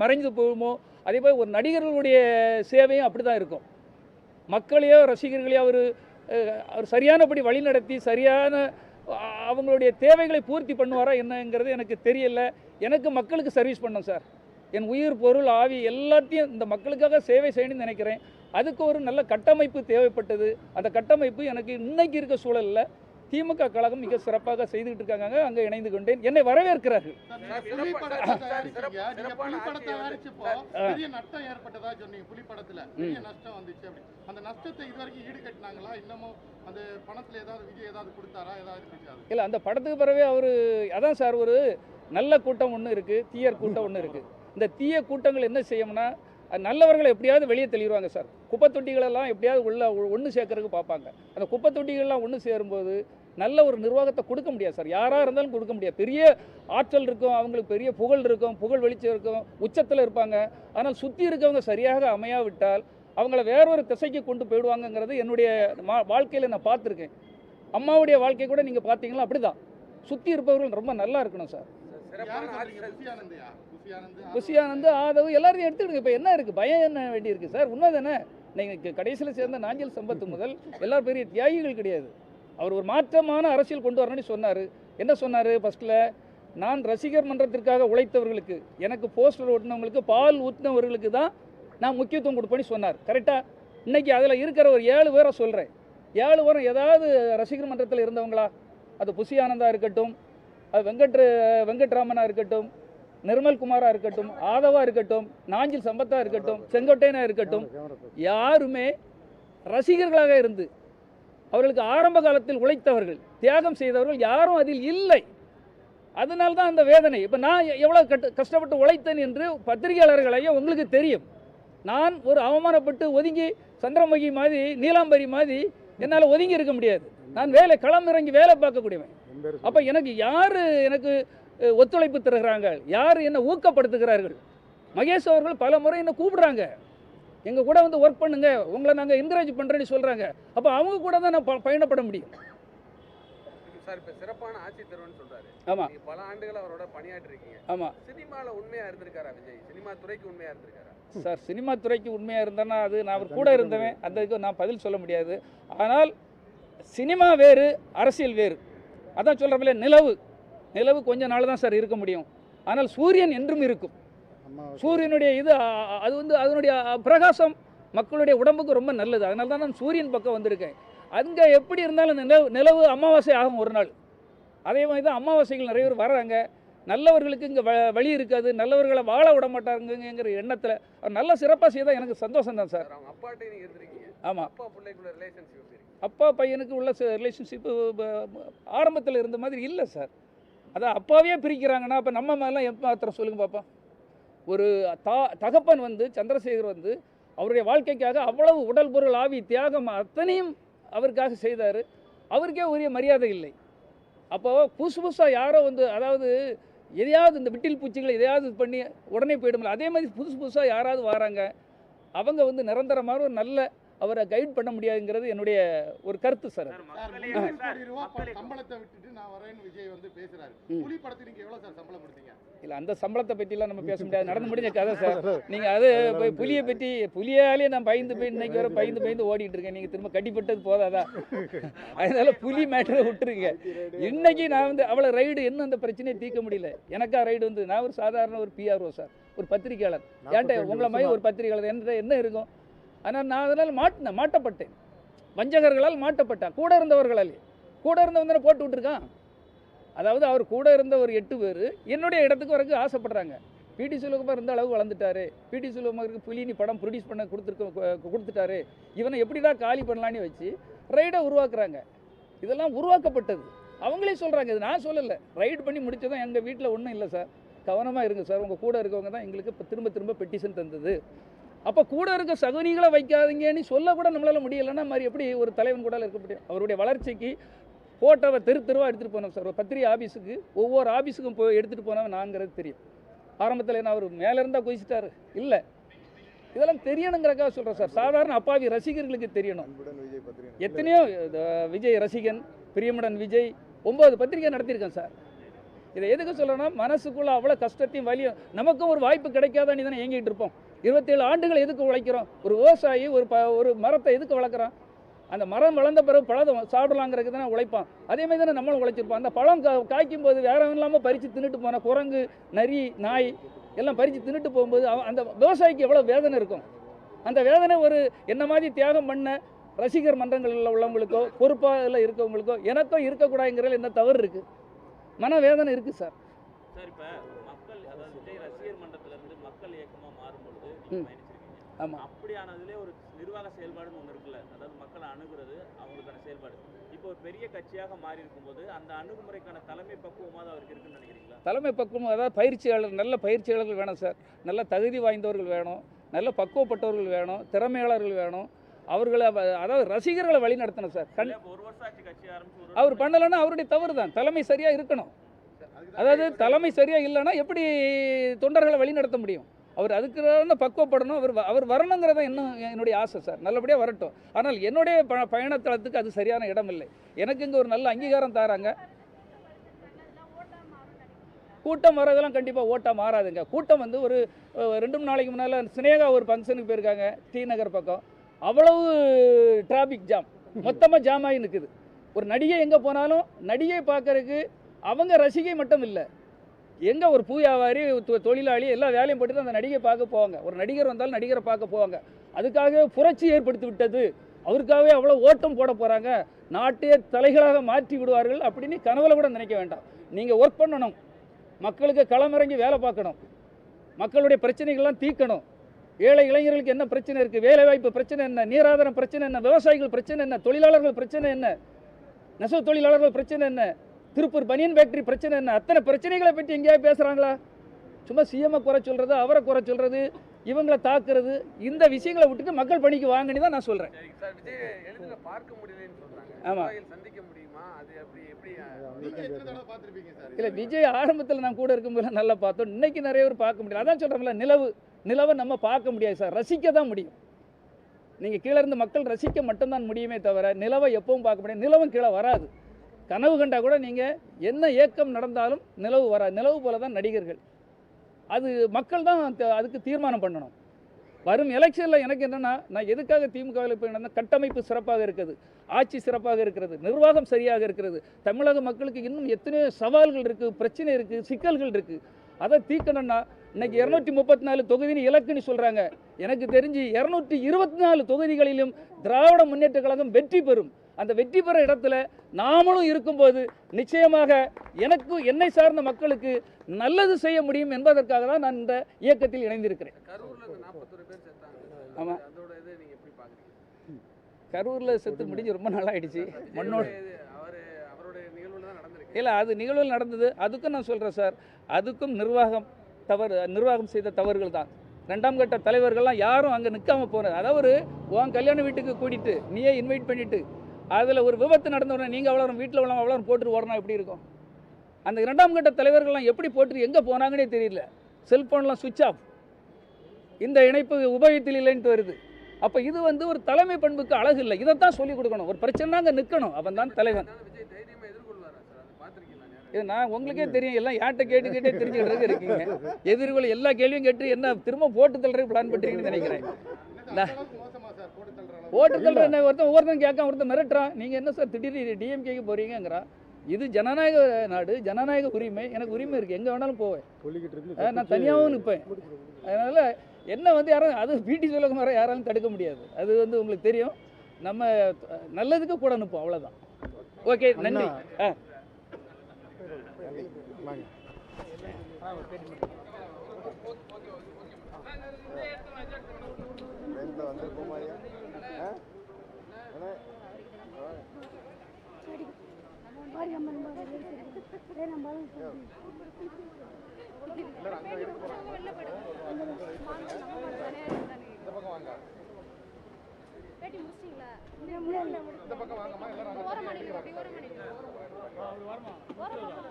மறைஞ்சு போகுமோ? அதே போல் ஒரு நடிகர்களுடைய சேவையும் அப்படி தான் இருக்கும். மக்களையோ ரசிகர்களையோ அவர் அவர் சரியானபடி வழிநடத்தி சரியான அவங்களுடைய தேவைகளை பூர்த்தி பண்ணுவாரா என்னங்கிறது எனக்கு தெரியல. எனக்கு மக்களுக்கு சர்வீஸ் பண்ணோம் சார். என் உயிர் பொருள் ஆவி எல்லாத்தையும் இந்த மக்களுக்காக சேவை செய்யணும்னு நினைக்கிறேன். அதுக்கு ஒரு நல்ல கட்டமைப்பு தேவைப்பட்டது. அந்த கட்டமைப்பு எனக்கு இன்னைக்கு இருக்க சூழலில் திமுக கழகம் மிக சிறப்பாக செய்துகிட்டு இருக்காங்க அங்கே இணைந்து கொண்டேன். என்னை வரவேற்கிறார்கள். இல்லை அந்த படத்துக்கு பிறவே அவர் அதான் சார் ஒரு நல்ல கூட்டம் ஒன்று இருக்குது தீயர் கூட்டம் ஒன்று இருக்குது இந்த தீய கூட்டங்கள் என்ன செய்யும்னா நல்லவர்களை எப்படியாவது வெளியே தெளிவாங்க சார். குப்பை தொட்டிகளெல்லாம் எப்படியாவது உள்ள ஒன்று சேர்க்கறதுக்கு பார்ப்பாங்க. அந்த குப்பை தொட்டிகள்லாம் ஒன்று சேரும்போது நல்ல ஒரு நிர்வாகத்தை கொடுக்க முடியாது சார். யாராக இருந்தாலும் கொடுக்க முடியாது. பெரிய ஆற்றல் இருக்கும் அவங்களுக்கு பெரிய புகழ் இருக்கும் புகழ் வெளிச்சம் இருக்கும் உச்சத்தில் இருப்பாங்க. ஆனால் சுற்றி இருக்கவங்க சரியாக அமையாவிட்டால் அவங்கள வேறொரு திசைக்கு கொண்டு போயிடுவாங்கங்கிறது என்னுடைய வாழ்க்கையில் நான் பார்த்துருக்கேன். அம்மாவுடைய வாழ்க்கை கூட நீங்கள் பார்த்தீங்களா? அப்படிதான். சுற்றி இருப்பவர்கள் ரொம்ப நல்லா இருக்கணும் சார். யாரு சொல்றீங்க ஆதவ் எல்லாரையும் எடுத்துடுங்க இப்போ என்ன இருக்குது பயம் என்ன வேண்டியிருக்கு சார்? உண்மை தானே நீங்கள் கடைசியில் சேர்ந்த நாஞ்சல் சம்பத்து முதல் எல்லாரும் பெரிய தியாகிகள் கிடையாது. அவர் ஒரு மாற்றமான அரசியல் கொண்டு வரணும்னு சொன்னார். என்ன சொன்னார்? ஃபஸ்ட்டில் நான் ரசிகர் மன்றத்திற்காக உழைத்தவர்களுக்கு எனக்கு போஸ்டர் ஓட்டினவங்களுக்கு பால் ஊற்றினவர்களுக்கு தான் நான் முக்கியத்துவம் கொடுப்பேன்னு சொன்னார். கரெக்டாக இன்றைக்கி அதில் இருக்கிற ஒரு ஏழு பேரை சொல்கிறேன் ஏழு பேரும் ஏதாவது ரசிகர் மன்றத்தில் இருந்தவங்களா? அது புசி ஆனந்தா இருக்கட்டும் அது வெங்கட் வெங்கட்ராமனாக இருக்கட்டும் நிர்மல் குமாரா இருக்கட்டும் ஆதவா இருக்கட்டும் நாஞ்சில் சம்பத்தா இருக்கட்டும் செங்கோட்டையனா இருக்கட்டும் யாருமே ரசிகர்களாக இருந்து அவர்களுக்கு ஆரம்ப காலத்தில் உழைத்தவர்கள் தியாகம் செய்தவர்கள் யாரும் அதில் இல்லை. அதனால தான் அந்த வேதனை. இப்போ நான் எவ்வளோ கட்டு கஷ்டப்பட்டு உழைத்தேன் என்று பத்திரிகையாளர்களையும் உங்களுக்கு தெரியும். நான் ஒரு அவமானப்பட்டு ஒதுங்கி சந்திரமுகி மாதிரி நீலாம்பரி மாதிரி என்னால் ஒதுங்கி இருக்க முடியாது. நான் வேலை களம் இறங்கி வேலை பார்க்கக்கூடியவன். அப்போ எனக்கு யார் எனக்கு ஒத்துழைப்பு தருகிறாங்க? யார் என்னை ஊக்கப்படுத்துகிறார்கள்? மகேஷ் அவர்கள் பல முறை என்னை கூப்பிடுறாங்க. எங்கள் கூட வந்து ஒர்க் பண்ணுங்க உங்களை நாங்கள் என்கரேஜ் பண்ணுறேன்னு சொல்கிறாங்க அப்போ அவங்க கூட தான் நான் ப- பயணப்பட முடியும். சார் இப்ப சிறப்பான ஆட்சி தருவன்னு சொல்றாரு. ஆமா. நீங்க பல ஆண்டுகள் அவரோட பணியாற்றி இருக்கீங்க. ஆமாம் சினிமால உண்மையா இருந்திருக்காரா விஜய்? சினிமா துறைக்கு உண்மையா இருந்திருக்காரா? சார் சினிமா துறைக்கு உண்மையாக இருந்தேன்னா அது நான் அவர் கூட இருந்தவன். அந்த இதுக்கு நான் பதில் சொல்ல முடியாது. ஆனால் சினிமா வேறு அரசியல் வேறு. அதான் சொல்கிறப்பல நிலவு. நிலவு கொஞ்ச நாள் தான் சார் இருக்க முடியும். ஆனால் சூரியன் என்றும் இருக்கும். சூரியனுடைய இது அது வந்து அதனுடைய பிரகாசம் மக்களுடைய உடம்புக்கு ரொம்ப நல்லது. அதனால தான் நான் சூரியன் பக்கம் வந்திருக்கேன். அங்கே எப்படி இருந்தாலும் நிலவு நிலவு அமாவாசை ஆகும் ஒரு நாள். அதே மாதிரி தான் அமாவாசைகள் நிறைய பேர் வர்றாங்க நல்லவர்களுக்கு இங்கே வழி இருக்காது. நல்லவர்களை வாழ விட மாட்டாங்கங்கிற எண்ணத்தில் அவர் நல்ல சிறப்பாக செய்தால் எனக்கு சந்தோஷம் தான் சார். ஆமாம் அப்பா பிள்ளைக்குள்ள ரிலேஷன்ஷிப் எப்படி இருக்கு? அப்பா பையனுக்கு உள்ள ரிலேஷன்ஷிப்பு ஆரம்பத்தில் இருந்த மாதிரி இல்லை சார். அதான் அப்பாவே பிரிக்கிறாங்கன்னா அப்போ நம்ம மேலாம் எப்போ மாத்திரம் சொல்லுங்க பாப்பா. ஒரு தா தகப்பன் வந்து சந்திரசேகர் வந்து அவருடைய வாழ்க்கைக்காக அவ்வளவு உடல் பொருள் ஆவி தியாகம் அத்தனையும் அவருக்காக செய்தார். அவருக்கே உரிய மரியாதை இல்லை. அப்போ புதுசு புதுசாக யாரோ வந்து அதாவது எதையாவது இந்த விட்டில் பூச்சிகளை எதையாவது பண்ணி உடனே போயிடும்ல. அதே மாதிரி புதுசு புதுசாக யாராவது வராங்க. அவங்க வந்து நிரந்தரமாக ஒரு நல்ல அவரை கைட் பண்ண முடியாதுங்கிறது என்னுடைய ஒரு கருத்து சார் அது. சார் முந்நூறு கோடி ரூபாய் ப- சம்பளத்தை விட்டுட்டு நான் வரேன்னு விஜய் வந்து பேசுறாரு. ம். புலி படத்துக்கு நீங்க எவ்வளவு சார் சம்பளம் கொடுத்தீங்க? இல்லை அந்த சம்பளத்தை பற்றிலாம் நம்ம பேச முடியாது. நடந்து முடிஞ்ச கதை சார் நீங்கள் அது போய் புலியை பற்றி புலியாலே நான் பயந்து போய் இன்னைக்கு வரை பயந்து பயந்து ஓடிட்டு இருக்கேன். நீங்கள் திரும்ப கட்டிப்பட்டது போதாதா? அதனால புலி மேட்டரை விட்டுருங்க. இன்னைக்கு நான் வந்து அவ்வளோ ரைடு இன்னும் அந்த பிரச்சனையை தீர்க்க முடியல. எனக்கா ரைடு வந்து நான் ஒரு சாதாரண ஒரு பிஆர்ஓ சார் ஒரு பத்திரிக்கையாளர் ஏன்ட்ட உங்களை மாதிரி ஒரு பத்திரிக்கையாளர் என்கிட்ட என்ன இருக்கும்? ஆனால் நான் அதனால் மாட்டினேன் மாட்டப்பட்டேன். வஞ்சகர்களால் மாட்டப்பட்டேன். கூட இருந்தவர்களால். கூட இருந்தவங்க போட்டு விட்டுருக்கான். அதாவது அவர் கூட இருந்த ஒரு எட்டு பேர் என்னுடைய இடத்துக்கு வரக்கு ஆசைப்படுறாங்க. பிடி சுலகமாக இருந்த அளவு வளர்ந்துட்டாரு. பிடி சுலகுமாருக்கு புலினி படம் ப்ரொடியூஸ் பண்ண கொடுத்துருக்க கொடுத்துட்டாரு. இவனை எப்படிதான் காலி பண்ணலான்னு வச்சு ரைடை உருவாக்குறாங்க. இதெல்லாம் உருவாக்கப்பட்டது. அவங்களே சொல்கிறாங்க இது நான் சொல்லலை. ரைடு பண்ணி முடித்ததும் எங்கள் வீட்டில் ஒன்றும் இல்லை சார். கவனமாக இருங்க சார். உங்கள் கூட இருக்கவங்க தான் எங்களுக்கு இப்போ திரும்ப திரும்ப பெட்டிஷன் தந்தது. அப்போ கூட இருக்க சகுனிகளை வைக்காதீங்கன்னு சொல்ல கூட நம்மளால் முடியலைன்னா மாதிரி எப்படி ஒரு தலைவன் கூட இருக்க முடியும்? அவருடைய வளர்ச்சிக்கு ஃபோட்டோவை தெரு தெருவாக எடுத்துகிட்டு போனோம் சார். ஒரு பத்திரிகை ஆஃபீஸுக்கு ஒவ்வொரு ஆஃபீஸுக்கும் போய் எடுத்துகிட்டு போனவன் நாங்கிறது தெரியும். ஆரம்பத்தில் என்ன அவர் மேலே இருந்தால் குதிச்சிட்டாரு இல்லை. இதெல்லாம் தெரியணுங்கிறக்காக சொல்கிறேன் சார். சாதாரண அப்பாவி ரசிகர்களுக்கு தெரியணும். எத்தனையோ விஜய் ரசிகன் பிரியமுடன் விஜய் ஒம்பது பத்திரிகை நடத்தியிருக்கேன் சார். இதை எதுக்கு சொல்கிறேன்னா மனசுக்குள்ள அவ்வளோ கஷ்டத்தையும் வலியும் நமக்கும் ஒரு வாய்ப்பு கிடைக்காதான்னு தானே ஏங்கிட்டு இருப்போம். இருபத்தேழு ஆண்டுகள் எதுக்கு உழைக்கிறோம்? ஒரு விவசாயி ஒரு ப ஒரு மரத்தை எதுக்கு வளர்க்குறான்? அந்த மரம் வளர்ந்த பிறகு பழம் சாப்பிடலாங்கிறதுக்கு தானே உழைப்பான். அதே மாதிரி தானே நம்மளும் உழைச்சிருப்போம். அந்த பழம் கா காய்க்கும் போது வேற இல்லாமல் பறித்து தின்னுட்டு போன குரங்கு நரி நாய் எல்லாம் பறித்து தின்னுட்டு போகும்போது அவன் அந்த விவசாயிக்கு எவ்வளோ வேதனை இருக்கும்? அந்த வேதனை ஒரு என்ன மாதிரி தியாகம் பண்ண ரசிகர் மன்றங்களில் உள்ளவங்களுக்கோ பொறுப்பாக இருக்கவங்களுக்கோ எனக்கோ இருக்கக்கூடாதுங்கிறதுல என்ன தவறு இருக்குது மன வேதனை இருக்குது சார். சார் இப்ப மக்கள் அதாவது விஜய் ரசிகர் மன்றத்துல இருந்து மக்கள் இயக்கமா மாறும்பொழுது பயணிச்சிருக்கீங்க. ஆமாம் அப்படியானதுலே ஒரு நிர்வாக செயல்பாடுன்னு ஒன்று இருக்குல்ல அதாவது மக்களை அணுகுறது அவங்களுக்கான செயல்பாடு. இப்போ ஒரு பெரிய கட்சியாக மாறி இருக்கும்போது அந்த அணுகுமுறைக்கான தலைமை பக்குவமாக அவருக்கு இருக்குன்னு நினைக்கிறீங்களா? தலைமை பக்குவம் அதாவது பயிற்சியாளர் நல்ல பயிற்சியாளர்கள் வேணும் சார். நல்ல தகுதி வாய்ந்தவர்கள் வேணும். நல்ல பக்குவப்பட்டவர்கள் வேணும். திறமையாளர்கள் வேணும். அவர்களை அவ- அதாவது ரசிகர்களை வழி நடத்தணும் சார் ஒரு வருஷம் ஆச்சு கட்சி ஆரம்பிச்சு அவர் பண்ணலைன்னா அவருடைய தவறு தான் தலைமை சரியாக இருக்கணும். அதாவது தலைமை சரியாக இல்லைன்னா எப்படி தொண்டர்களை வழி நடத்த முடியும்? அவர் அதுக்கு பக்குவப்படணும். அவர் வ- அவர் வரணுங்கிறத இன்னும் என்னுடைய ஆசை சார். நல்லபடியாக வரட்டும். ஆனால் என்னுடைய ப பயணத்தளத்துக்கு அது சரியான இடம் இல்லை எனக்கு இங்கே ஒரு நல்ல அங்கீகாரம் தராங்க. கூட்டம் வரதெல்லாம் கண்டிப்பாக ஓட்டாக மாறாதுங்க. கூட்டம் வந்து ஒரு ரெண்டு மூணு நாளைக்கு முன்னால் சினேகா ஒரு ஃபங்க்ஷனுக்கு போயிருக்காங்க டி நகர் பக்கம். அவ்வளவு டிராஃபிக் ஜாம் மொத்தமாக ஜாம் ஆகி நிற்குது ஒரு நடிகை எங்கே போனாலும் நடிகை பார்க்கறதுக்கு அவங்க ரசிகை மட்டும் இல்லை. எங்கே ஒரு பூ வியாபாரி தொழிலாளி எல்லா வேலையும் போட்டு அந்த நடிகை பார்க்க போவாங்க. ஒரு நடிகர் வந்தாலும் நடிகரை பார்க்க போவாங்க. அதுக்காகவே புரட்சி ஏற்படுத்தி விட்டது. அவருக்காகவே அவ்வளோ ஓட்டம் போட போகிறாங்க நாட்டையே தலைகளாக மாற்றி விடுவார்கள் அப்படின்னு கனவுல கூட நினைக்க வேண்டாம். நீங்கள் ஒர்க் பண்ணணும். மக்களுக்கு களமிறங்கி வேலை பார்க்கணும். மக்களுடைய பிரச்சனைகள்லாம் தீர்க்கணும். ஏழை இளைஞர்களுக்கு என்ன பிரச்சனை இருக்குது வேலைவாய்ப்பு பிரச்சனை என்ன? நீராதாரம் பிரச்சனை என்ன? விவசாயிகள் பிரச்சனை என்ன? தொழிலாளர்கள் பிரச்சனை என்ன? நெசவு தொழிலாளர்கள் பிரச்சனை என்ன? திருப்பூர் பனியன் ஃபேக்டரி பிரச்சனை என்ன? அத்தனை பிரச்சனைகளை பற்றி எங்கேயாவது பேசுகிறாங்களா சும்மா சிஎம்ஐ குறை சொல்கிறது அவரை குறை சொல்கிறது இவங்களை தாக்குறது இந்த விஷயங்களை விட்டுட்டு மக்கள் பணிக்கு வாங்கன்னு தான் நான் சொல்கிறேன் சரிங்க சார் விஜய் எளிதில் பார்க்க முடியலன்னு சொல்றாங்க. ஆமா. நிர்வாகிகள் சந்திக்க முடியுமா? அது அப்படி எப்படி நீங்க எத்தனை தடவை பார்த்திருப்பீங்க சார்? இல்லை விஜய் ஆரம்பத்தில் நான் கூட இருக்கும்போது நல்லா பார்த்தோம். இன்னைக்கு நிறைய பேர் பார்க்க முடியல. அதான் சொல்கிறோம்ல நிலவு நிலவை நம்ம பார்க்க முடியாது சார். ரசிக்க தான் முடியும். நீங்கள் கீழே இருந்து மக்கள் ரசிக்க மட்டும்தான் முடியுமே தவிர நிலவை எப்பவும் பார்க்க முடியாது. நிலவும் கீழே வராது. கனவு கண்டா கூட நீங்கள் என்ன ஏக்கம் நடந்தாலும் நிலவு வரா நிலவு போல தான் நடிகர்கள். அது மக்கள் தான் அதுக்கு தீர்மானம் பண்ணணும். வரும் எலெக்ஷனில் எனக்கு என்னென்னா நான் எதுக்காக திமுகவில் போய் கட்டமைப்பு சிறப்பாக இருக்குது ஆட்சி சிறப்பாக இருக்கிறது நிர்வாகம் சரியாக இருக்கிறது தமிழக மக்களுக்கு இன்னும் எத்தனையோ சவால்கள் இருக்குது பிரச்சனை இருக்குது சிக்கல்கள் இருக்குது அதை தீர்க்கணும்னா இன்னைக்கு இரநூத்தி முப்பத்தி நாலு தொகுதின்னு இலக்குன்னு சொல்கிறாங்க எனக்கு தெரிஞ்சு இரநூத்தி இருபத்தி நாலு தொகுதிகளிலும் திராவிட முன்னேற்ற கழகம் வெற்றி பெறும். அந்த வெற்றி பெற இடத்துல நாமளும் இருக்கும்போது நிச்சயமாக எனக்கு என்னை சார்ந்த மக்களுக்கு நல்லது செய்ய முடியும் என்பதற்காக தான் நான் இந்த இயக்கத்தில் இணைந்திருக்கிறேன். கரூர்ல இந்த நாற்பத்தொரு பேர் செத்தாங்க. ஆமா. அதோட இது நீங்க எப்படி பாக்குறீங்க? கரூரில் செத்து முடிஞ்சு ரொம்ப நாள் ஆயிடுச்சு. மண்ணோட நிகழ்வுல இல்லை அது நிகழ்வுகள் நடந்தது. அதுக்கும் நான் சொல்கிறேன் சார். அதுக்கும் நிர்வாகம் தவறு நிர்வாகம் செய்த தவறுகள் தான். ரெண்டாம் கட்ட தலைவர்கள்லாம் யாரும் அங்கே நிற்காம போனது. அதாவது உன் கல்யாண வீட்டுக்கு கூட்டிட்டு நீயே இன்வைட் பண்ணிட்டு அதில் ஒரு விபத்து நடந்த உடனே நீங்கள் அவ்வளோ வீட்டில் உள்ள அவ்வளோ போட்டுட்டு ஓடணும் எப்படி இருக்கும்? அந்த இரண்டாம் கட்ட தலைவர்கள்லாம் எப்படி போட்டு எங்கே போனாங்கன்னே தெரியல. செல்ஃபோன்லாம் சுவிட்ச் ஆஃப் இந்த இணைப்பு உபயோகத்தில் இல்லைன்ட்டு வருது. அப்போ இது வந்து ஒரு தலைமை பண்புக்கு அழகு இல்லை. இதைத்தான் சொல்லிக் கொடுக்கணும். ஒரு பிரச்சனை அங்கே நிற்கணும் அவன் தான் தலைவன்? இது நான் உங்களுக்கே தெரியும். எல்லாம் யார்கிட்ட கேட்டு கேட்டே தெரிஞ்சுக்கிட்டு இருக்கீங்க. எதிர்கொள்ள எல்லா கேள்வியும் கேட்டு என்ன திரும்ப போட்டு தள்ளுறதுக்கு பிளான் பண்ணுறீங்கன்னு நினைக்கிறேன். என்னது அந்த அளவுக்கு மோசமா சார் போட்டு தள்ளுற அளவுக்கு? ஓட்டு தள்ளுற என்ன ஒருத்தன் ஒவ்வொருத்தன் கேட்க ஒருத்தன் மிரட்டுறான். நீங்கள் என்ன சார் திடீர்னு டிஎம்கேக்கு போகிறீங்கிறான் இது ஜனநாயக நாடு ஜனநாயக உரிமை எனக்கு உரிமை இருக்குது எங்கே வேணாலும் போவேன். நான் தனியாகவும் நிற்பேன் அதனால் என்ன வந்து யாரும் அது பிடி சொல்லுங்க யாராலும் தடுக்க முடியாது. அது வந்து உங்களுக்கு தெரியும். நம்ம நல்லதுக்கு கூட நிற்போம் அவ்வளோதான் ஓகே நன்றி. ஆ. வாங்க. இந்த பக்கம் வாங்கம்மா எல்லாரும் ஓரம் ஓரம்